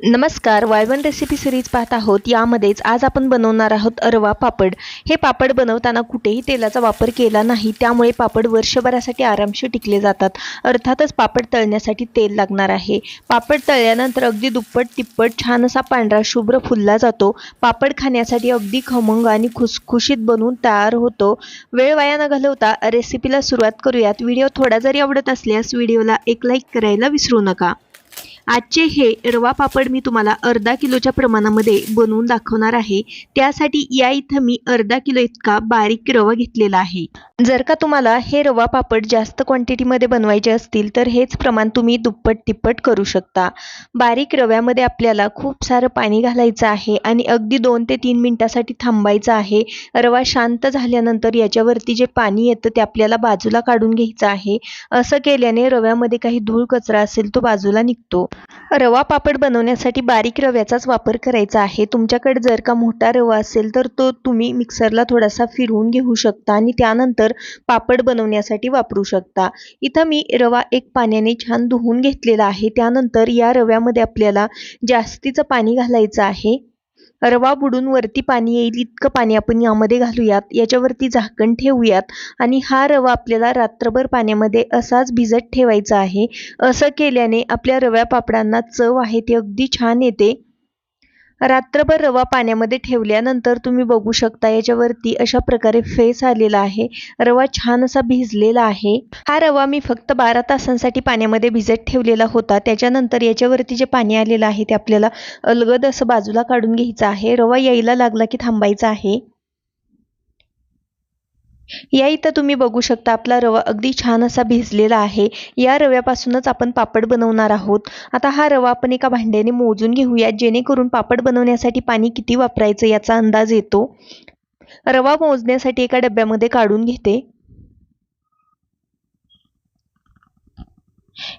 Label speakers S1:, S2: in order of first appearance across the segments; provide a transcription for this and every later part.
S1: नमस्कार वायवन recipe series पाहत आहोत. यामध्येच आज आपण बनवणार आहोत अरवा पापड. हे पापड बनवताना कुठेही तेलाचा वापर केला नाही त्यामुळे पापड वर्षभरासाठी आरामशीर टिकले जातात. अर्थातच पापड तळण्यासाठी तेल लागणार आहे. पापड तळल्यानंतर अगदी दुप्पट तिप्पट छान असा पांढरा शुभ्र फुलला जातो. पापड खाण्यासाठी अगदी खमंग आणि खुसखुशीत बनवून तयार होतो. वेळ वाया न घालवता रेसिपीला सुरुवात करूयात. व्हिडिओ थोडा जरी आवडत असल्यास व्हिडिओला एक लाईक करायला विसरू नका. आजचे हे रवा पापड मी तुम्हाला अर्धा किलोच्या प्रमाणामध्ये बनवून दाखवणार आहे. त्यासाठी या इथं मी अर्धा किलो इतका बारीक रवा घेतलेला आहे. जर का तुम्हाला हे रवा पापड जास्त क्वांटिटीमध्ये बनवायचे असतील तर हेच प्रमाण तुम्ही दुप्पट तिप्पट करू शकता. बारीक रव्यामध्ये आपल्याला खूप सारं पाणी घालायचं आहे आणि अगदी दोन ते तीन मिनटासाठी थांबायचं आहे. रवा शांत झाल्यानंतर याच्यावरती जे पाणी येतं ते आपल्याला बाजूला काढून घ्यायचं आहे. असं केल्याने रव्यामध्ये काही धूळ कचरा असेल तो बाजूला निघतो. रवा पापड बनवण्यासाठी बारीक रव्याचाच वापर करायचा आहे. तुमच्याकडे जर का मोठा रवा असेल तर तो तुम्ही मिक्सरला थोडासा फिरवून घेऊ शकता आणि त्यानंतर पापड बनवण्यासाठी वापरू शकता. इथं मी रवा एक पाण्याने छान धुवून घेतलेला आहे. त्यानंतर या रव्यामध्ये आपल्याला जास्तीचं पाणी घालायचं आहे. रवा बुडून वरती पाणी येईल इतकं पाणी आपण यामध्ये घालूयात याच्यावरती झाकण ठेवूयात आणि हा रवा आपल्याला रात्रभर पाण्यामध्ये असाच भिजत ठेवायचा आहे. असं केल्याने आपल्या रव्या पापडांना चव आहे ती अगदी छान येते. रात्रभर रवा पाण्यामध्ये ठेवल्यानंतर तुम्ही बघू शकता याच्यावरती अशा प्रकारे फेस आलेला आहे. रवा छान असा भिजलेला आहे. हा रवा मी फक्त बारा तासांसाठी पाण्यामध्ये भिजत ठेवलेला होता. त्याच्यानंतर याच्यावरती जे पाणी आलेलं आहे ते आपल्याला अलगद असं बाजूला काढून घ्यायचं आहे. रवा यायला लागला की थांबायचा आहे. या इथं तुम्ही बघू शकता आपला रवा अगदी छान असा भिजलेला आहे. या रव्यापासूनच आपण पापड बनवणार आहोत. आता हा रवा आपण एका भांड्याने मोजून घेऊया जेणेकरून पापड बनवण्यासाठी पाणी किती वापरायचं याचा अंदाज येतो. रवा मोजण्यासाठी एका डब्यामध्ये काढून घेते.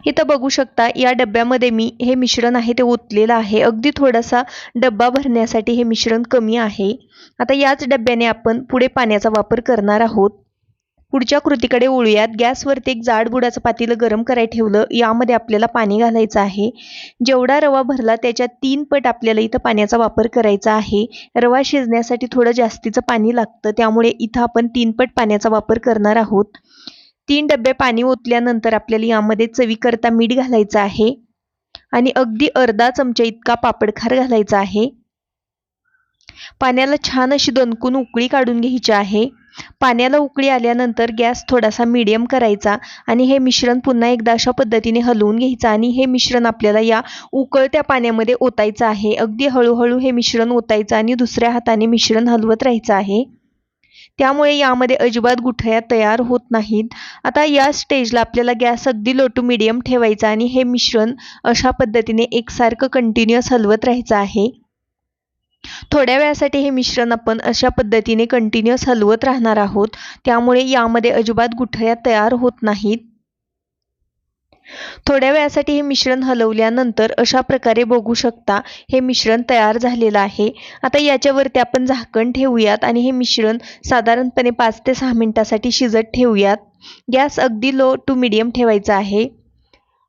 S1: इथं बघू शकता या डब्यामध्ये मी हे मिश्रण आहे ते ओतलेलं आहे. अगदी थोडासा डब्बा भरण्यासाठी हे मिश्रण कमी आहे. आता याच डब्याने आपण पुढे पाण्याचा वापर करणार आहोत. पुढच्या कृतीकडे ओळूयात गॅसवरती एक जाड बुडाचं पातेलं गरम करायला ठेवलं. यामध्ये आपल्याला पाणी घालायचं आहे. जेवढा रवा भरला त्याच्या तीन पट आपल्याला इथं पाण्याचा वापर करायचा आहे. रवा शिजण्यासाठी थोडं जास्तीचं पाणी लागतं. त्यामुळे इथं आपण तीन पट पाण्याचा वापर करणार आहोत. तीन डबे पाणी ओतल्यानंतर आपल्याला यामध्ये चवीकरता मीठ घालायचं आहे. आणि अगदी अर्धा चमचा इतका पापडखार घालायचा आहे. पाण्याला छान अशी दणकून उकळी काढून घ्यायची आहे. पाण्याला उकळी आल्यानंतर गॅस थोडासा मीडियम करायचा आणि हे मिश्रण पुन्हा एकदा अशा पद्धतीने हलवून घ्यायचं आणि हे मिश्रण आपल्याला या उकळत्या पाण्यामध्ये ओतायचं आहे. अगदी हळूहळू हे मिश्रण ओतायचं आणि दुसऱ्या हाताने मिश्रण हलवत राहायचं आहे. त्यामुळे यामध्ये अजिबात गुठळ्या तयार होत नाहीत. आता या स्टेजला आपल्याला गॅस अगदी लो टू मिडियम ठेवायचा आणि हे मिश्रण अशा पद्धतीने एकसारखं कंटिन्युअस हलवत राहायचं आहे. थोड्या वेळासाठी हे मिश्रण आपण अशा पद्धतीने कंटिन्युअस हलवत राहणार आहोत. त्यामुळे यामध्ये अजिबात गुठळ्या तयार होत नाहीत. थोड्या वेळासाठी हे मिश्रण हलवल्यानंतर अशा प्रकारे बघू शकता हे मिश्रण तयार झालेलं आहे. आता याच्यावरती आपण झाकण ठेवूयात आणि हे मिश्रण साधारणपणे पाच ते सहा मिनिटासाठी शिजत ठेवूयात. गॅस अगदी लो टू मिडियम ठेवायचा आहे.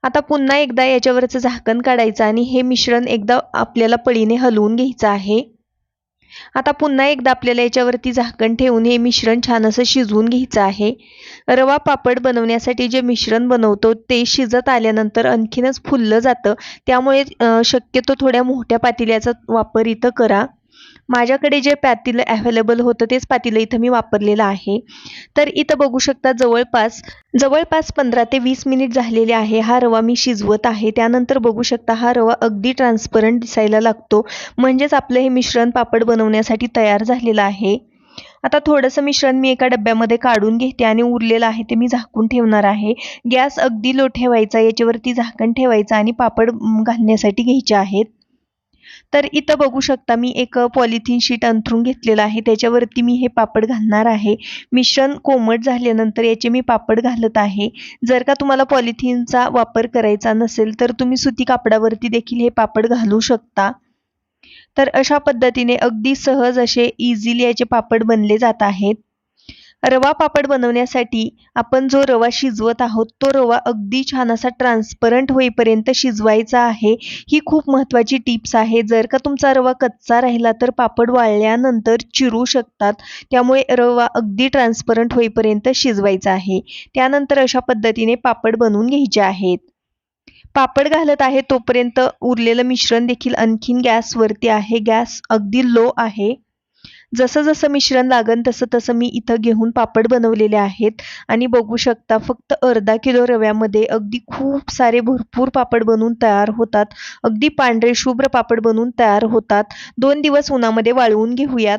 S1: आता पुन्हा एकदा याच्यावरचं झाकण काढायचं आणि हे मिश्रण एकदा आपल्याला पळीने हलवून घ्यायचं आहे. आता पुन्हा एकदा आपल्याला याच्यावरती झाकण ठेवून हे मिश्रण छान असं शिजवून घ्यायचं आहे. रवा पापड बनवण्यासाठी जे मिश्रण बनवतो ते शिजत आल्यानंतर आणखीनच फुललं जातं. त्यामुळे शक्यतो थोड्या मोठ्या पातेल्याचा वापर इथं करा. माझ्याकडे जे पातेलं अव्हेलेबल होतं तेच पातेलं इथं मी वापरलेलं आहे. तर इथं बघू शकता जवळपास जवळपास पंधरा ते वीस मिनिट झालेले आहे. हा रवा मी शिजवत आहे. त्यानंतर बघू शकता हा रवा अगदी ट्रान्सपरंट दिसायला लागतो. म्हणजेच आपलं हे मिश्रण पापड बनवण्यासाठी तयार झालेलं आहे. आता थोडंसं मिश्रण मी एका डब्यामध्ये काढून घेते आणि उरलेलं आहे ते मी झाकून ठेवणार आहे. गॅस अगदी लो ठेवायचा याच्यावरती झाकण ठेवायचं आणि पापड घालण्यासाठी घ्यायचे आहेत. तर इथं बघू शकता मी एक पॉलिथिन शीट अंथरून घेतलेलं आहे. त्याच्यावरती मी हे पापड घालणार आहे. मिश्रण कोमट झाल्यानंतर याचे मी पापड घालत आहे. जर का तुम्हाला पॉलिथिनचा वापर करायचा नसेल तर तुम्ही सुती कापडावरती देखील हे पापड घालू शकता. तर अशा पद्धतीने अगदी सहज असे इझिली याचे पापड बनले जात आहेत. रवा पापड बनवण्यासाठी आपण जो रवा शिजवत आहोत तो रवा अगदी छान असा ट्रान्सपरंट होईपर्यंत शिजवायचा आहे. ही खूप महत्त्वाची टिप्स आहे. जर का तुमचा रवा कच्चा राहिला तर पापड वाळल्यानंतर चिरू शकतात. त्यामुळे रवा अगदी ट्रान्सपरंट होईपर्यंत शिजवायचा आहे. त्यानंतर अशा पद्धतीने पापड बनवून घ्यायचे आहेत. पापड घालत आहे तोपर्यंत उरलेलं मिश्रण देखील आणखीन गॅसवरती आहे. गॅस अगदी लो आहे. जसं जसं मिश्रण लागन तसं तसं मी इथं घेऊन पापड बनवलेले आहेत. आणि बघू शकता फक्त अर्धा किलो रव्यामध्ये अगदी खूप सारे भरपूर पापड बनवून तयार होतात. अगदी पांढरे शुभ्र पापड बनवून तयार होतात. दोन दिवस उन्हामध्ये वाळवून घेऊयात.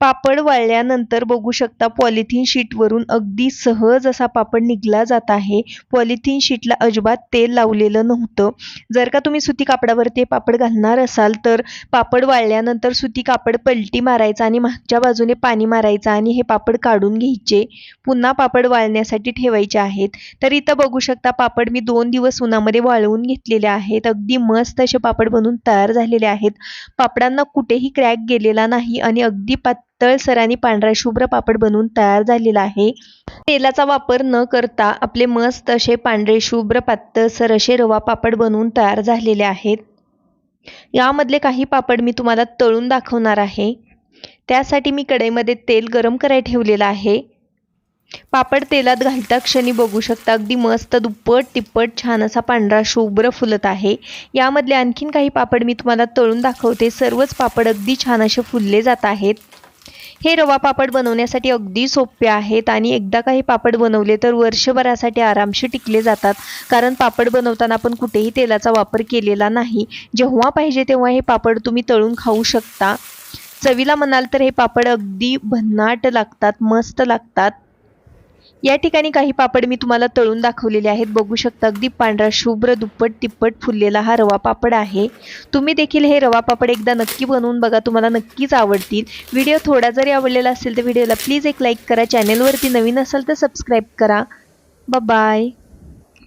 S1: पापड वाळल्यानंतर बघू शकता पॉलिथिन शीटवरून अगदी सहज असा पापड निघला जात आहे. पॉलिथिन शीटला अजिबात तेल लावलेलं नव्हतं. जर का तुम्ही सुती कापडावरती पापड घालणार असाल तर पापड वाळल्यानंतर सुती कापड पलटी मारायचा आणि मागच्या बाजूने पाणी मारायचं आणि हे पापड काढून घ्यायचे. पुन्हा पापड वाळण्यासाठी ठेवायचे आहेत. तर इथं बघू शकता पापड मी दोन दिवस उन्हामध्ये वाळवून घेतलेले आहेत. अगदी मस्त असे पापड बनवून तयार झालेले आहेत. पापडांना कुठेही क्रॅक गेलेला नाही आणि अगदी पात आणि पांढरा शुभ्र पापड बनवून तयार झालेला आहे. तेलाचा वापर न करता आपले मस्त असे पांढरे शुभ्र पातळसर असे रवा पापड बनवून तयार झालेले आहेत. यामधले काही पापड मी तुम्हाला तळून दाखवणार आहे. त्यासाठी मी कढईमध्ये तेल गरम करायला ठेवलेलं आहे. पापड तेलात घालता क्षणी बघू शकता अगदी मस्त दुप्पट तिप्पट छान असा पांढरा शुभ्र फुलत आहे. यामधले आणखीन काही पापड मी तुम्हाला तळून दाखवते. सर्वच पापड अगदी छान असे फुलले जात आहेत. हे रवा पापड बनवण्यासाठी अगदी सोपे आहेत आणि एकदा काही पापड बनवले तर वर्षभरासाठी आरामशी टिकले जातात. कारण पापड बनवताना आपण कुठेही तेलाचा वापर केलेला नाही. जेव्हा पाहिजे तेव्हा हे पापड तुम्ही तळून खाऊ शकता. चवीला म्हणाल तर हे पापड अगदी भन्नाट लागतात मस्त लागतात. या ठिकाणी काही पापड मी तुम्हाला तळून दाखवलेले आहेत. बघू शकता अगदी पांढरा शुभ्र दुप्पट तिप्पट फुललेला हा रवा पापड आहे. तुम्ही देखील हे रवा पापड एकदा नक्की बनवून बघा तुम्हाला नक्कीच आवडतील. व्हिडिओ थोडा जरी आवडलेला असेल तर व्हिडिओला प्लीज एक लाईक करा. चॅनेलवरती नवीन असाल तर सबस्क्राईब करा. बाय